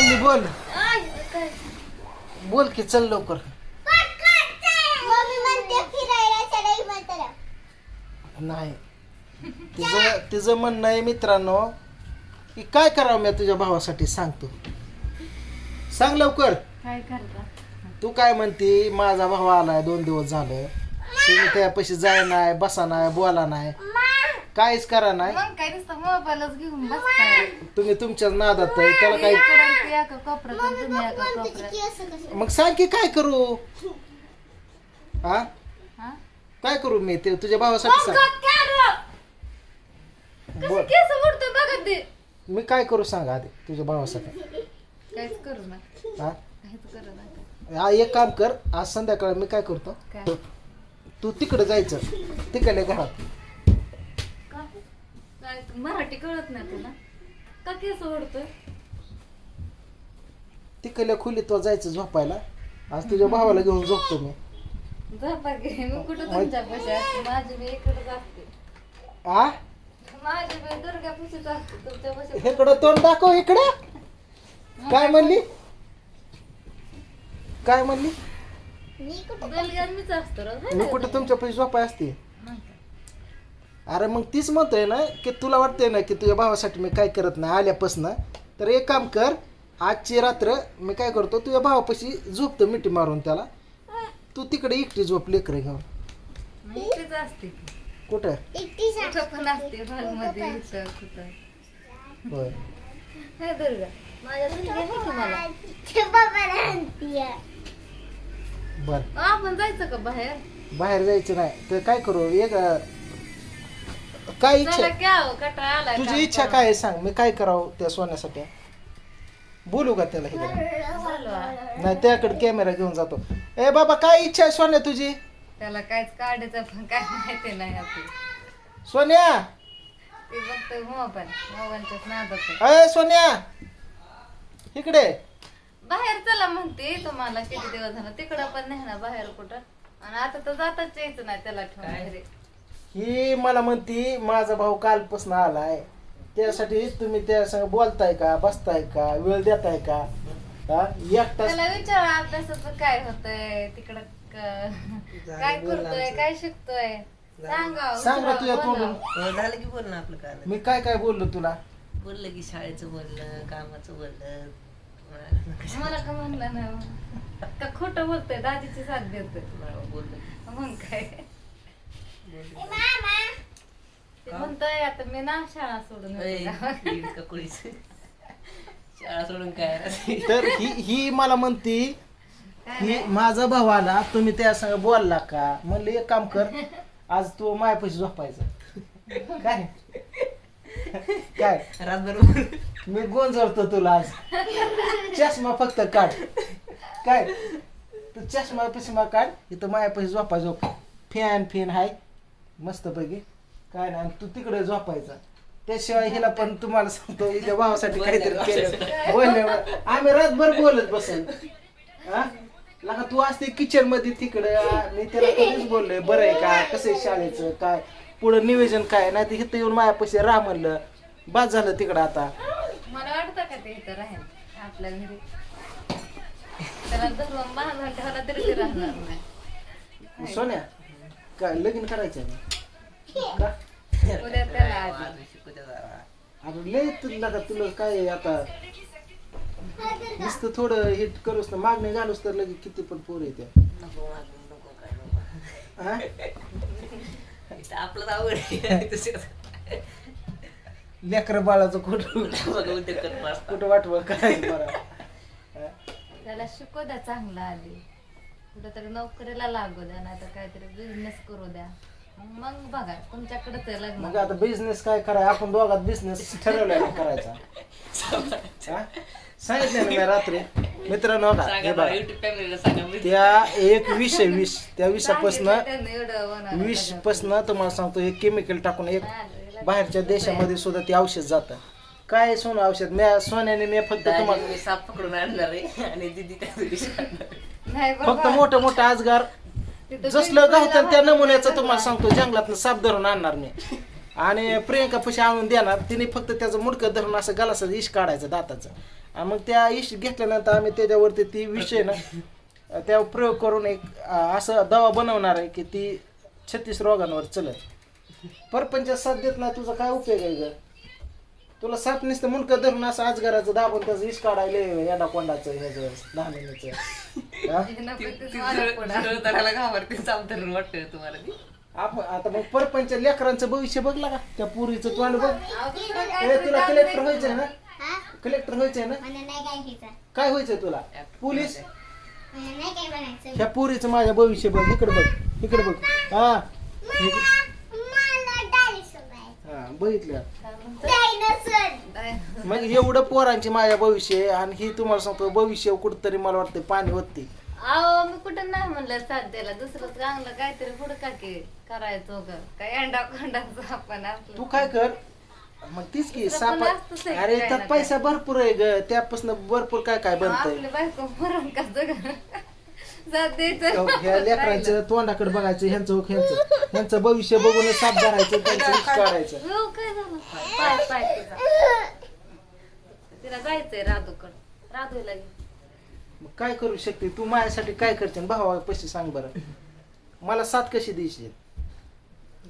म्हणली बोल. बोल की चल लवकर. नाही. तिचं तिचं म्हणणं आहे मित्रांनो की काय करावं मी तुझ्या भावासाठी सांगतो. सांग लवकर. काय करता? तू काय म्हणते माझा भाऊ आलाय दोन दिवस झालं. तुम्ही त्यापाशी जाय नाही बसा नाही बोला नाही. काहीच करा नाही. मग काय नुसतं मोबाईलच घेऊन बसताय? तुम्ही तुमच्याच नादात आहे त्याला काही ते एका कोपऱ्यात आणि तुम्ही एका कोपऱ्यात केस कसं मग सांग की काय करू? हा? हा? काय करू मी ते तुझ्या भावासाठी सांग. बोल. केस उडतो बघा ते. मी काय करू सांग आधी तुझ्या भावासाठी. काहीच करू ना हा? काहीच करू नका. हा, एक काम कर आज संध्याकाळी मी काय करतो? काय? तू तिकडे जायचं तिकडे घरात. का? काय मराठी कळत नाही तुला. का केस ओढतोय तिकडल्या खोलीत तो जायचं झोपायला. आज तुझ्या भावाला घेऊन झोपतो मी. झोपा घे मी कुठं तुमच्या पैसे असते? माझी मी इकडे आ? माझी मी दुर्गा पुशीच असते तुमच्या पैसे इकडं तोंड दाखव इकडे. काय म्हणली? काय म्हणली? मी कुठं बेलगान मीच असतो रोज मी कुठं तुमच्या पैसे झोपाय असते? अरे मग तीच म्हणतोय ना की तुला वाटतंय ना की तुझ्या भावासाठी मी काय करत नाही आल्यापासनं. तर एक काम कर आजची रात्र मी काय करतो तुझ्या भावापाशी झोपतो मिठी मारून त्याला. तू तिकडे एकटी झोप लेकरं घेऊन. मी इकडेच असते कुठं? पण असते हॉलमध्ये इथं कुठं. होय. हे दुर्गा. माझ्या दुर्गा आहे की मला ते बाबा राहतीय बर. आपण जायचं का बाहेर? बाहेर जायचं नाही. तर काय करू एक अं, काय चला इच्छा की आहो कटाळा आलाय तुझी काम इच्छा करून. काय आहे सांग. मी काय करावं त्या सोन्यासाठी? बोलू का त्याला आहे. नाही त्याकडे कॅमेरा घेऊन जातो. ए बाबा काय इच्छा आहे सोन्या तुझी? त्याला काहीच काढायचं पण काय माहिती नाही आपली सोन्या! ते बघतोय मोबाईल मोबाईलच्याच नादात अय सोन्या! इकडे. बाहेर चला म्हणते तुम्हाला किती दिवस झाला? तिकडं पण नाही ना बाहेर कुठं? आणि आता तर जाताच यायचं नाही त्याला ठेवून घरी. ही मला म्हणती माझा भाऊ कालपासून आलाय. त्यासाठी तुम्ही त्या संग बोलताय का बसताय का वेळ देताय का? हा? त्याला विचारा अभ्यासाचं काय होतंय तिकडं क- काय करतोय काय शिकतोय? सांगा सांग ना तुझ्या बोला. तोंडून. हो, झालं की बोल ना आपलं काय मी काय काय बोललो तुला? बोललं की शाळेचं बोललं कामाचं बोललं. मला का म्हणलं ना का खोटं बोलतोय दाजीची साथ देतोय बोललं मग काय? ते म्हणतोय आता मी ना शाळा सोडून येते. का शाळा सोडून काय तर ही ही मला म्हणती ही माझा भाऊ आला तुम्ही त्या संग बोलला का? म्हणलं एक काम कर आज तू मायापाशी झोपायचं. काय? काय? रातभर. मी गोंजवतो तुला आज. चष्मा फक्त काढ. काय? तू चष्मा पिस्मा काढ इथं मायापाशी झोपा झोप फॅन फॅन हाय. मस्त पैकी काय नाही आणि तू तिकडे झोपायचा. त्याशिवाय हिला पण तुम्हाला सांगतो हिच्या भावासाठी काहीतरी केलं. बोलल्यावर आम्ही रातभर बोलत बसेल हा? लका तू असते किचनमध्ये तिकडे मी त्याला कधीच बोललोय बरं आहे का? कसं आहे शाळेचं? काय? पुढं नियोजन काय? नाही तर इथं येऊन मायापाशी राह म्हणलं. बाद झालं तिकडं आता. मला वाटतं का ते इथं राहील आपल्या घरी? त्याला धरून बांधून ठेवला तरी ते राहणार नाही. सोन्या काय लगीन करायचं आहे? उद्या त्याला आधी. अरे लय तुला का तुला काय आता? नुसतं थोडं हिट करूस ना मागणी घालूस तर लगेच किती पण पोर येते नको नको काय नको. हा? इथं आपलंच आवड आहे तसं लेकरं बाळाचं कुठं बघा उद्या कर पाच कुठं वाटवं करायचं बरं. हा? त्याला शिकू द्या चांगला आधी कुठेतरी नोकरीला लागू द्या नाही तर काहीतरी बिझनेस करू द्या. मग बघा लग्न मग आता बिझनेस काय कराय आपण दोघात बिझनेस ठरवलाय ना करायचा? हा? सांगितलं ना मी रात्री. मित्रांनो बघा, हे सांगा बघा. युट्यूब फॅमिलीला सांगा मी. त्या एक विष आहे विष. त्या विषापासून त्यांनी एवढं होणार विष पासन तुम्हाला सांगतो एक केमिकल टाकून एक बाहेरच्या देशामध्ये सुद्धा ते औषध जातं. काय सोनं औषध? मी सोन्याने मी फक्त दाजी तुम्हाला मी साप पकडून आणणार आहे आणि दिदी त्या दिवशी आणणार आहे. नाही फक्त बाबा. मोठं मोठं आजगार जसलं गावतं त्या नमुन्याचं तुम्हाला सांगतो जंगलातनं साप धरून आणणार मी. आणि प्रियंका पशी आणून देणार. तिने फक्त त्याचं मुडकं धरून असं गलासाचं इश काढायचं दाताचं. आणि मग त्या इश घेतल्यानंतर आम्ही त्याच्यावरती ती विषय ना त्यावर प्रयोग करून एक असं दवा बनवणार आहे की ती छत्तीस रोगांवर चलत. परपंच साथ देत नाही तुझा काय उपयोग आहे ग? तुला साप नुसतं मुंडकं धरून असं आजगराचं दाबून त्याचं इश काढायला येडा कोंडाचं ह्याचं ती- ती पुढं. जळतानाला घाबरते वाटतं तुम्हाला ती. आपण आता मग परपंच लेकरांचं भविष्य बघला का? त्या पुरीचं तोंड बघ ए, तुला कलेक्टर व्हायचंय ना? हा? कलेक्टर व्हायचंय ना? मला नाही काय घ्यायचं काय व्हायचंय तुला? पोलीस? मला नाही काय बनायचं ह्या पुरीचं माझ्या भविष्य बघ इकडे बघ इकडे बघ. हा? मला हा बघितलं काय म्हणतो? डायनासोर काय- मग एवढं पोरांची माझ्या भविष्य आणि ही तुम्हाला सांगतो भविष्य कुठंतरी मला वाटतं पाणी होते अहो मी कुठं नाही म्हणलं साध्याला. दुसरं चांगलं काहीतरी पुढं का की करायचं ग काय अंडा कोंडाचं आपण आपलं. तू काय कर? मग तीच की पण सापा असतंच आहे अरे काय त्यात पैसा भरपूर आहे ग. त्यापासून भरपूर काय काय बनतंय? आपली बायको मरण का जग जात द्यायचं ह्या लेकरांचं तोंडाकडे बघायचं ह्यांचं ह्यांचं. ह्यांचं भविष्य बघून साफ धरायचं त्यांचं काढायचं हो काय झालं? पाय पाय तिचा तिला जायचंय राधूकड. राधूला घे. मग काय करू शकते? तू माझ्यासाठी काय करते? भावा पैसे सांग बरं. मला साथ कशी देशील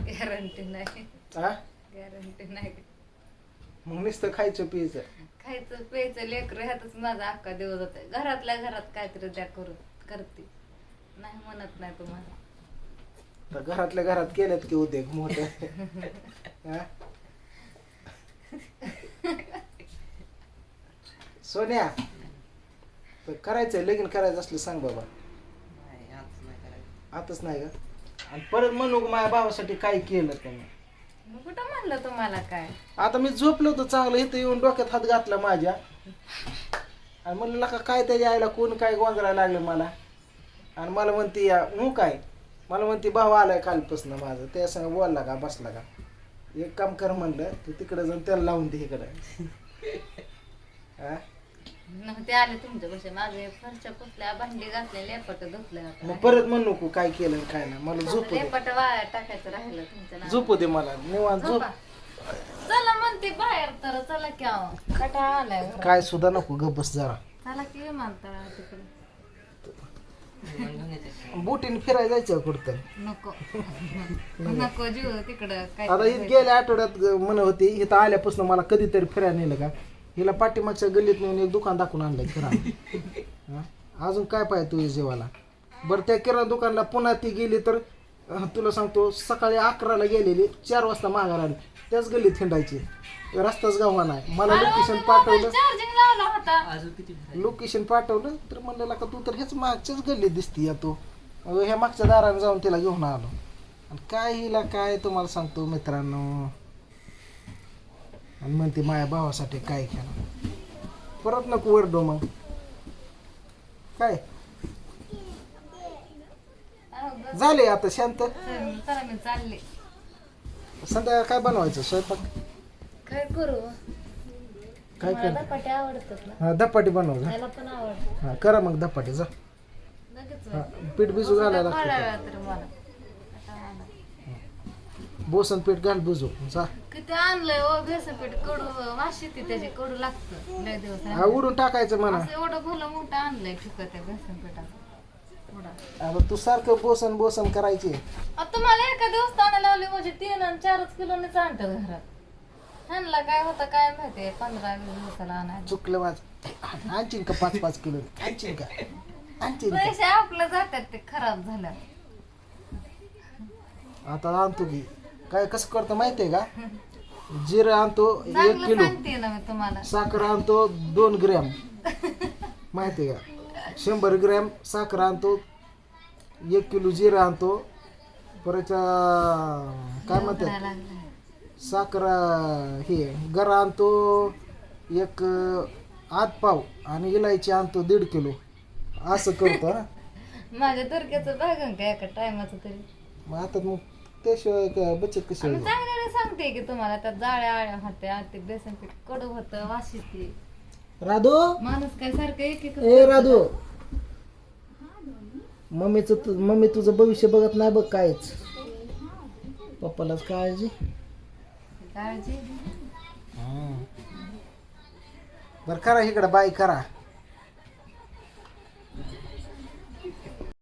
गॅरंटी नाही. हा गॅरंटी नाही. मग नुसतं खायचं पियचं खायचं प्यायचं. लेकर ह्यातच माझा अख्खा दिवस जाते. घरातल्या घरात काहीतरी द्या करू करते. नाही म्हणत नाही तुम्हाला. तर घरातल्या घरात केल्यात की उद्योग मोठे. हा? सोन्या तर करायचंय लगीन करायचं असलं सांग बाबा. नाही आताच नाही करायचं. आताच नाही का? आणि परत म्हणू का माझ्या भावासाठी काय केलं त्यांनी मग कुठं म्हणलं तुम्हाला काय? आता मी झोपलो होतो चांगलं इथं येऊन डोक्यात हात घातला माझ्या. आणि म्हणलं का काय त्याच्या आईला कोण काय गोंधळायला लागलं मला? आणि मला म्हणते या मग काय? मला म्हणते भाऊ आलाय कालपासून माझं त्या संग बोलला का बसला का? एक काम कर म्हणलं तू तिकडे जाऊन त्याला लावून दे इकडं. हा? आले तुमच्या माझे फरच्या पुसल्या भांडी घातले लेपट धुतले मग परत म्हणू नको काय केलं आणि काय नाही मला झोपू दे. लेपट वाया टाकायचं राहिलं तुमच्या. झोपू दे मला निवांत झोप. झोपा. म्हणते बाहेर तर चला की अहो. कटाळा आलाय घरात. काय सुद्धा नको ग बस जरा. चला की विमानतळा तिकडे. बोटीने फिरायला जायचं कुठं नको. नको. जीव तिकडं. काय आता ही गेल्या आठवड्यात ग- म्हण होती इथं आल्यापासून मला कधीतरी फिरायला नेलं का? हिला पाठीमागच्या गल्लीत नेऊन एक दुकान दाखवून आणलंय किराणा हा? अजून काय पाहिजे तुझ्या जीवाला? बरं त्या किराणा दुकानला पुन्हा ती गेली तर तुला सांगतो सकाळी अकराला गेलेली चार वाजता माघार आली. त्याच गल्लीत हिंडायची रस्ताच गावा नाही. मला लोकेशन पाठवलं. चार्जिंग लावला होता. अजून किती भरायचं? लोकेशन पाठवलं तर म्हणलं का तू तर ह्याच मागच्याच गल्लीत दिसती या तू. मग ह्या मागच्या दाराने जाऊन तिला घेऊन आलो. आणि काय हिला काय तुम्हाला सांगतो मित्रांनो. आणि म्हणते माझ्या भावासाठी काय केलं? परत नको वरडो मग. काय अहो, बस. झाले आता शांत? चला मी चालले संध्याकाळ काय बनवायचं? स्वयंपाक? काय करू? काय मला कर? धपाटे आवडतात ना. हा धपाटी बनव जा त्याला पण आवडत हा करा मग धपाटी जा. लगेच हा पीठ भिजू घालायला लागतं वेळात तर मला. आता मला. बोसन पीठ घाल भिजू. जा. किती आणलंय ओ बेसन पीठ कडू वाशी ती त्याची कडू लागतं. लय दिवस हा उडून टाकायचं म्हणा. असं एवढं भलं मोठं आणलंय ठिकत आहे बेसन पिठाचं. आता तू सारखं बोसन बोसन करायची. आता तुम्हाला एका दिवस आणायला लावली म्हणजे तीन आणि चारच किलोनेच आणतात घरात. ह्यांना काय होतं काय माहितीये पंधरा वीस दिवसाला आणायला चुकलं माझ. आणशील का पाच पाच किलो? आणशील का? का? पैसे आपलं जातात ते खराब झाल्या आता आणतो की. काय कसं करतो माहितीये का? जिरं आणतो एक चांगलं किलो. सांगते ना मी तुम्हाला. साखर आणतो दोन ग्रॅम. माहितीये का? शंभर ग्रॅम साखर आणतो एक किलो जिरं आणतो. परत अं, काय म्हणतात. साखर अं, हे गरा आणतो एक अं, आठ पाव आणि इलायची आणतो दीड किलो. असं करतो हा. माझ्या तुरक्याचं बघन का एका टायमाचं तरी? मग आता मग त्याशिवाय काय बचत कशी होईल? चांगल्याने सांगते की तुम्हाला त्यात जाळ्या आळ्या होत्या ते बेसन पीठ कडू होतं वाशी ती. राधू? माणूस काय सारखं एक एक ए राधू. मम्मीचं तू मम्मी तुझं भविष्य बघत नाही बघ कायच. पप्पालाच काळजी. काळजी. बरं करा इकडं बाय करा.